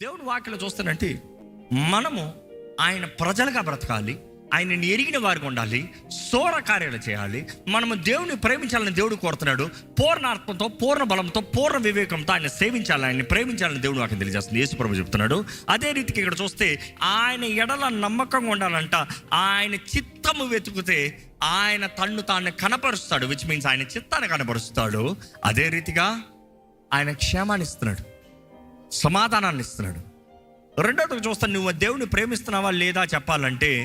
దేవుని వాక్యలో చూస్తానంటే మనము ఆయన ప్రజలుగా బ్రతకాలి ఆయనని ఎరిగిన వారికి ఉండాలి సోర కార్యాలు చేయాలి మనము దేవుని ప్రేమించాలని దేవుడు కోరుతున్నాడు పూర్ణార్థంతో పూర్ణ బలంతో పూర్ణ వివేకంతో ఆయన సేవించాలి ఆయన ప్రేమించాలని దేవుడు వాకి తెలియజేస్తుంది. యేసుప్రభు చెప్తున్నాడు. అదే రీతికి ఇక్కడ చూస్తే ఆయన ఎడల నమ్మకంగా ఉండాలంట. ఆయన చిత్తము వెతుకుతే ఆయన తన్ను తాను కనపరుస్తాడు విచ్ మీన్స్ ఆయన చిత్తాన్ని కనపరుస్తాడు. అదే రీతిగా ఆయన క్షేమాన్ని ఇస్తున్నాడు. సమాధానాన్ని ఇస్తున్నాడు. రెండోది చూస్తాను నువ్వు దేవుని ప్రేమిస్తున్నావా లేదా చెప్పాలంటే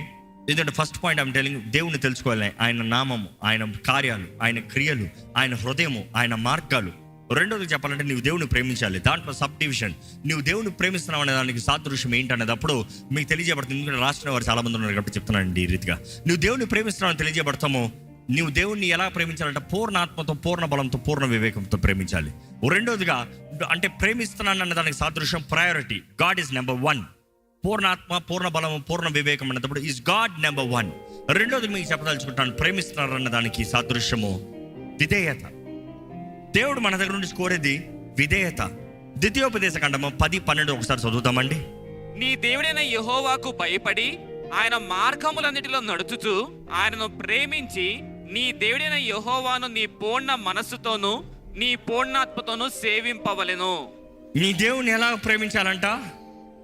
ఎందుకంటే ఫస్ట్ పాయింట్ ఐమ్ టెలింగ్ దేవుని తెలుసుకోవాలి. ఆయన నామము ఆయన కార్యాలు ఆయన క్రియలు ఆయన హృదయము ఆయన మార్గాలు. రెండోది చెప్పాలంటే నువ్వు దేవుని ప్రేమించాలి. దాంట్లో సబ్ డివిజన్ నువ్వు దేవుని ప్రేమిస్తున్నావు అనే దానికి సాదృశ్యం ఏంటనేటప్పుడు మీకు తెలియజేయబడుతుంది. ఎందుకంటే రాష్ట్రం వారు చాలా మంది ఉన్నారు కాబట్టి చెప్తున్నాను ఈ రీతిగా. నువ్వు దేవుని ప్రేమిస్తున్నావు అని నీవు దేవుణ్ణి ఎలా ప్రేమించాలంటే పూర్ణ ఆత్మతో పూర్ణ బలంతో పూర్ణ వివేకంతో ప్రేమించాలి. రెండోదిగా అంటే ప్రేమిస్తున్నాను అన్న దానికి సాదృశ్యం priority God is number one పూర్ణ ఆత్మ పూర్ణ బలం పూర్ణ వివేకం అన్నప్పుడు ఈజ్ గాడ్ నెంబర్ వన్ రెండోది మీకు చెప్పదలుచుకుంటాను ప్రేమిస్తున్నారన్న దానికి సాదృశ్యము విధేయత. దేవుడు మన దగ్గర నుంచి కోరేది విధేయత. ద్వితీయోపదేశ ఖండము పది పన్నెండు ఒకసారి చదువుతామండి. నీ దేవుడైన యహోవాకు భయపడి ఆయన మార్గములన్నిటిలో నడుచుచు ఆయనను ప్రేమించి నీ దేవుడైన యెహోవాను నీ పూర్ణ మనస్సుతోను నీ పూర్ణాత్మతోను సేవింపవలెను. నీ దేవుని ఎలా ప్రేమించాలంట?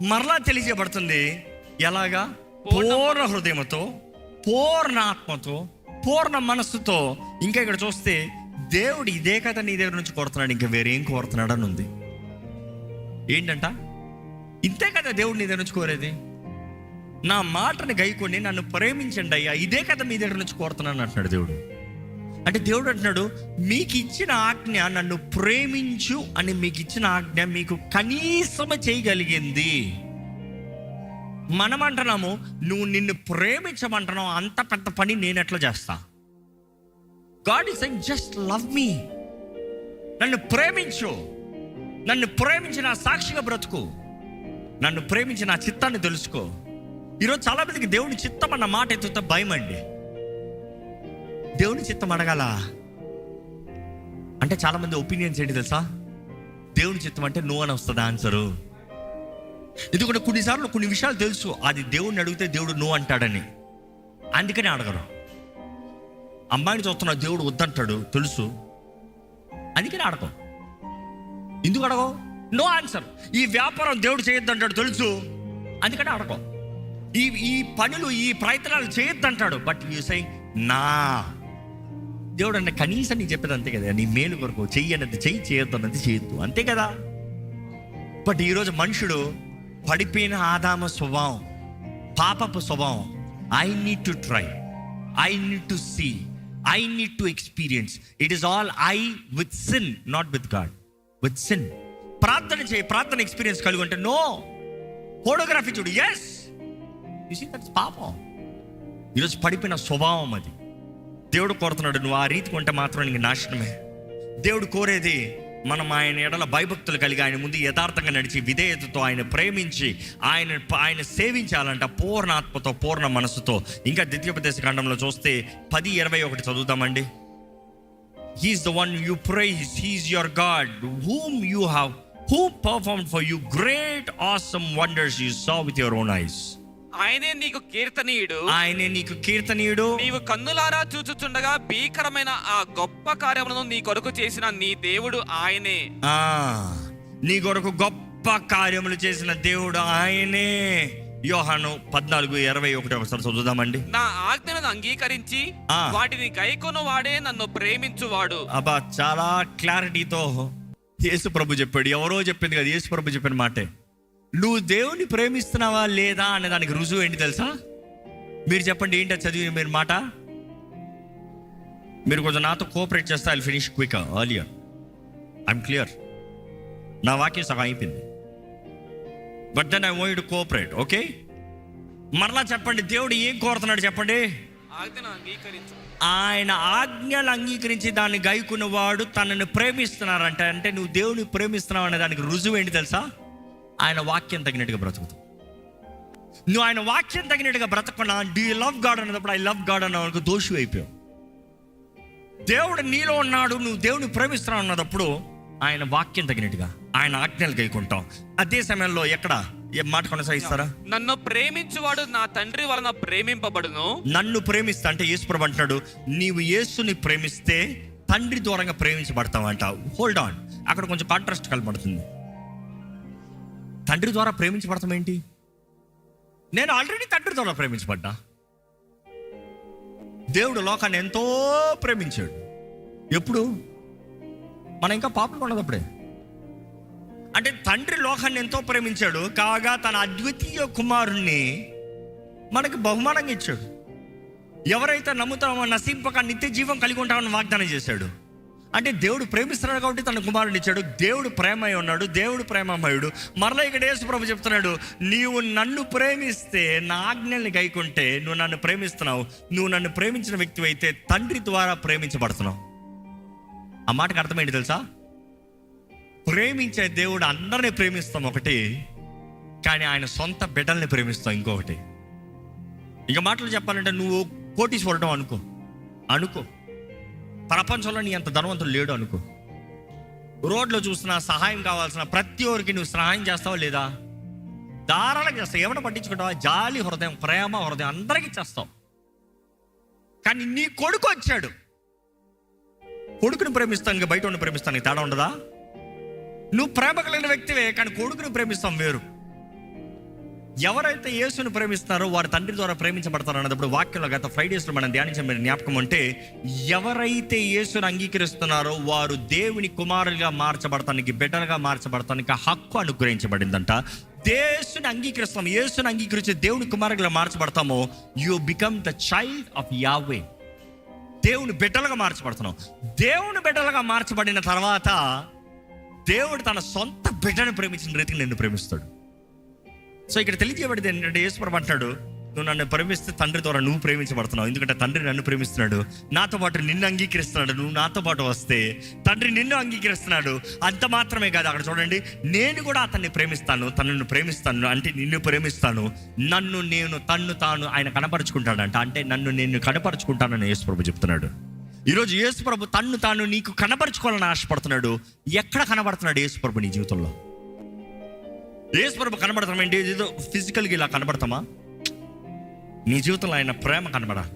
మరలా తెలియజేయబడుతుంది. ఎలాగా? పూర్ణ హృదయముతో పూర్ణ ఆత్మతో పూర్ణ మనస్సుతో. ఇంకా ఇక్కడ చూస్తే దేవుడు ఇదే కదా నీ దగ్గర నుంచి కోరుతున్నాడు. ఇంకా వేరేం కోరుతున్నాడు అని ఉంది. ఏంటంట? ఇంతే కదా దేవుడు నీ దగ్గర నుంచి కోరేది? నా మాటను గైకొని నన్ను ప్రేమించండి అయ్యా. ఇదే కదా మీ దగ్గర నుంచి కోరుతున్నాను అంటున్నాడు దేవుడు. అంటే దేవుడు అంటున్నాడు మీకు ఇచ్చిన ఆజ్ఞ నన్ను ప్రేమించు అని మీకు ఇచ్చిన ఆజ్ఞ మీకు కనీసము చేయగలిగింది. మనం అంటున్నాము నువ్వు నిన్ను ప్రేమించమంటున్నావు అంత పెద్ద పని నేను ఎట్లా చేస్తా? God is just love me నన్ను ప్రేమించు. నన్ను ప్రేమించిన సాక్షిగా బ్రతుకు. నన్ను ప్రేమించి నా చిత్తాన్ని తెలుసుకో. ఈరోజు చాలా మందికి దేవుని చిత్తం అన్న మాట ఎత్తుతా భయం అండి. దేవుని చిత్తం అడగాల? అంటే చాలా మంది ఒపీనియన్స్ ఏంటి తెలుసా? దేవుని చిత్తం అంటే నువ్వు అని వస్తుంది ఆన్సరు? ఎందుకంటే కొన్నిసార్లు కొన్ని విషయాలు తెలుసు. అది దేవుడిని అడిగితే దేవుడు నువ్వు అంటాడని. అందుకనే అడగరు. అమ్మాయిని చూస్తున్నా దేవుడు వద్దంటాడు తెలుసు. అందుకని అడగం. ఎందుకు అడగవు నో ఆన్సర్. ఈ వ్యాపారం దేవుడు చేయొద్దంటాడు తెలుసు. అందుకని అడగం. ఈ ఈ పనులు ఈ ప్రయత్నాలు చేయొద్దంటాడు. బట్ యూ సై నా. దేవుడు అంటే కనీసం నీకు చెప్పేది అంతే కదా. నీ మేలు కొరకు చెయ్యి అన్నది చెయ్యి చేయొద్దు అన్నది చేయొద్దు. అంతే కదా. బట్ ఈరోజు మనుషుడు పడిపోయిన ఆదామ స్వభావం పాపపు స్వభావం I need to try I need to see I need to experience it is all I with sin not with God with sin ప్రార్థన చేయి ప్రార్థన ఎక్స్పీరియన్స్ కలిగి ఉంటే నో ఫోటోగ్రఫీ చూడు. ఎస్ దట్స్ పాపం. ఈరోజు పడిపోయిన స్వభావం అది. దేవుడు కోరుతున్నాడు నువ్వు ఆ రీతి కొంటే మాత్రం నీకు నాశనమే. దేవుడు కోరేది మనం ఆయన ఎడల భయభక్తులు కలిగి ఆయన ముందు యథార్థంగా నడిచి విధేయతతో ఆయన ప్రేమించి ఆయన ఆయన సేవించాలంట పూర్ణాత్మతో పూర్ణ మనసుతో ఇంకా ద్వితీయోపదేశ ఖండంలో చూస్తే పది ఇరవై ఒకటి చదువుతామండి he is the one you praise he is your God whom you have who perform for you great awesome wonders you saw with your own eyes ఆయనే నీకు కీర్తనీయుడు. ఆయనే నీకు కీర్తనీయుడు. నీవు కన్నులారా చూచుచుండగా భీకరమైన ఆ గొప్ప కార్యములను నీ కొరకు చేసిన నీ దేవుడు ఆయనే. ఆ నీ కొరకు గొప్ప కార్యములు చేసిన దేవుడు ఆయనే. యోహాను పద్నాలుగు ఇరవై ఒకటి ఒకసారి చదువుదామండి. నా ఆజ్ఞలను అంగీకరించి ఆ. వాటిని గైకొను వాడే నన్ను ప్రేమించువాడు. అబ్బా చాలా క్లారిటీతో యేసు ప్రభు చెప్పాడు. ఎవరో చెప్పింది కదా యేసు ప్రభు చెప్పిన మాటే. నువ్వు దేవుని ప్రేమిస్తున్నావా లేదా అనే దానికి రుజువు ఏంటి తెలుసా? మీరు చెప్పండి ఏంటో చదివి మీరు మాట? మీరు కొంచెం నాతో కోఆపరేట్ చేస్తే I finish quick earlier I'm clear నా వాక్యం సగం అయిపోయింది. But then I want to cooperate okay మరలా చెప్పండి దేవుడు ఏం కోరుతున్నాడు చెప్పండి? ఆయన ఆజ్ఞలు అంగీకరించి దాన్ని గైకున్నవాడు తనని ప్రేమిస్తున్నారంట. అంటే నువ్వు దేవుని ప్రేమిస్తున్నావు అనే దానికి రుజువు ఏంటి తెలుసా? ఆయన వాక్యం తగినట్టుగా బ్రతుకుతావు. నువ్వు ఆయన వాక్యం తగినట్టుగా బ్రతకుండా డూ లవ్ గాడ్ అన్నప్పుడు ఐ లవ్ గాడ్ అన్న దోషి అయిపోయావు. దేవుడు నీలో ఉన్నాడు నువ్వు దేవుని ప్రేమిస్తున్నావు అన్నప్పుడు ఆయన వాక్యం తగినట్టుగా ఆయన ఆజ్ఞలు గైకుంటాం అదే సమయంలో ఎక్కడ? ఏ మాట కొనసాగిస్తారా? నన్ను ప్రేమించువాడు నా తండ్రి వలన ప్రేమింపబడును. నన్ను ప్రేమిస్తా అంటే యేసుప్రభు అంటున్నాడు నీవు యేసుని ప్రేమిస్తే తండ్రి దూరంగా ప్రేమించబడతావంట హోల్డ్ ఆన్ అక్కడ కొంచెం కాంట్రాస్ట్ కనబడుతుంది. తండ్రి ద్వారా ప్రేమించబడతాం ఏంటి? నేను ఆల్రెడీ తండ్రి ద్వారా ప్రేమించబడ్డా? దేవుడు లోకాన్ని ఎంతో ప్రేమించాడు. ఎప్పుడు? మనం ఇంకా పాపలు ఉన్నదప్పుడే అంటే తండ్రి లోకాన్ని ఎంతో ప్రేమించాడు కాగా తన అద్వితీయ కుమారుణ్ణి మనకి బహుమానంగా ఇచ్చాడు. ఎవరైతే నమ్ముతామో నశింపక నిత్య జీవం కలిగి ఉంటామని వాగ్దానం చేశాడు. అంటే దేవుడు ప్రేమిస్తున్నాడు కాబట్టి తన కుమారుడిని ఇచ్చాడు. దేవుడు ప్రేమై ఉన్నాడు. దేవుడు ప్రేమమయుడు. మరలా ఇక్కడ యేసు ప్రభు చెప్తున్నాడు నీవు నన్ను ప్రేమిస్తే నా ఆజ్ఞల్ని గైకుంటే నువ్వు నన్ను ప్రేమిస్తున్నావు. నువ్వు నన్ను ప్రేమించిన వ్యక్తి అయితే తండ్రి ద్వారా ప్రేమించబడుతున్నావు. ఆ మాటకు అర్థమైంది తెలుసా? ప్రేమించే దేవుడు అందరినీ ప్రేమిస్తాం ఒకటి కానీ ఆయన సొంత బిడ్డల్ని ప్రేమిస్తాం ఇంకొకటి. ఇక మాటలు చెప్పాలంటే నువ్వు కోటీశ్వరుడు అనుకో. అనుకో. ప్రపంచంలో నీ అంత ధనవంతుడు లేడు అనుకో. రోడ్లో చూసినా సహాయం కావాల్సిన ప్రతి ఒక్కరికి నువ్వు సహాయం చేస్తావా లేదా? దారాలకు చేస్తావు? ఏమైనా పట్టించుకుంటావా? జాలి హృదయం ప్రేమ హృదయం అందరికీ చేస్తావు. కానీ నీ కొడుకు వచ్చాడు. కొడుకుని ప్రేమిస్తాను ఇంకా బయట ఉండి ప్రేమిస్తాను తేడా ఉండదా? నువ్వు ప్రేమ కలిగిన వ్యక్తివే కానీ కొడుకుని ప్రేమిస్తాం వేరు. ఎవరైతే యేసును ప్రేమిస్తున్నారో వారి తండ్రి ద్వారా ప్రేమించబడతారు అన్నప్పుడు వాక్యంలో గత ఫ్రైడేస్లో మనం ధ్యానించిన జ్ఞాపకం అంటే ఎవరైతే యేసుని అంగీకరిస్తున్నారో వారు దేవుని కుమారులుగా మార్చబడటానికి బిడ్డలుగా మార్చబడటానికి హక్కు అనుగ్రహించబడిందంట. దేశుని అంగీకరిస్తాం యేసుని అంగీకరించి దేవుని కుమారులుగా మార్చబడతామో you become the child of Yahweh దేవుని బిడ్డలుగా మార్చబడుతున్నాం దేవుని బిడ్డలుగా మార్చబడిన తర్వాత దేవుడు తన సొంత బిడ్డను ప్రేమించిన రీతికి నిన్ను ప్రేమిస్తాడు. సో ఇక్కడ తెలియజేయబడింది ఏంటంటే యేసుప్రభు అంటాడు నువ్వు నన్ను ప్రేమిస్తే తండ్రి ద్వారా నువ్వు ప్రేమించబడుతున్నావు. ఎందుకంటే తండ్రి నన్ను ప్రేమిస్తున్నాడు. నాతో పాటు నిన్ను అంగీకరిస్తున్నాడు. నువ్వు నాతో పాటు వస్తే తండ్రి నిన్ను అంగీకరిస్తున్నాడు. అంత మాత్రమే కాదు అక్కడ చూడండి. నేను కూడా అతన్ని ప్రేమిస్తాను తనను ప్రేమిస్తాను అంటే నిన్ను ప్రేమిస్తాను. నన్ను నేను తన్ను తాను ఆయన కనపరుచుకుంటాడంట. అంటే నన్ను నేను కనపరుచుకుంటానని యేసుప్రభు చెప్తున్నాడు. ఈరోజు యేసుప్రభు తన్ను తాను నీకు కనపరుచుకోవాలని ఆశపడుతున్నాడు. ఎక్కడ కనబడుతున్నాడు యేసుప్రభు నీ జీవితంలో? యేసుప్రభు కనబడతాం ఏంటి? ఏదో ఫిజికల్గా ఇలా కనబడతామా? నీ జీవితంలో ఆయన ప్రేమ కనబడాలి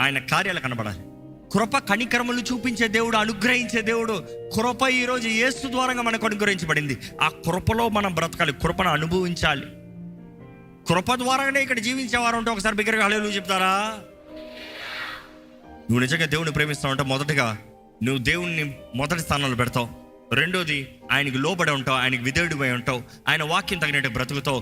ఆయన కార్యాలు కనబడాలి కృప కనికరములు చూపించే దేవుడు అనుగ్రహించే దేవుడు కృప ఈరోజు యేసు ద్వారంగా మనకు అనుగ్రహించబడింది. ఆ కృపలో మనం బ్రతకాలి కృపను అనుభవించాలి. కృప ద్వారానే ఇక్కడ జీవించేవారు ఉంటే ఒకసారి బిగ్గరగా హలేలు చెప్తారా? నువ్వు నిజంగా దేవుడిని ప్రేమిస్తావు అంటే మొదటిగా నువ్వు దేవుణ్ణి మొదటి స్థానంలో పెడతావు. రెండోది ఆయనకి లోబడి ఉంటావు ఆయనకి విధేయుడిపై ఉంటావు. ఆయన వాక్యం తగినట్టు బ్రతుకుతావు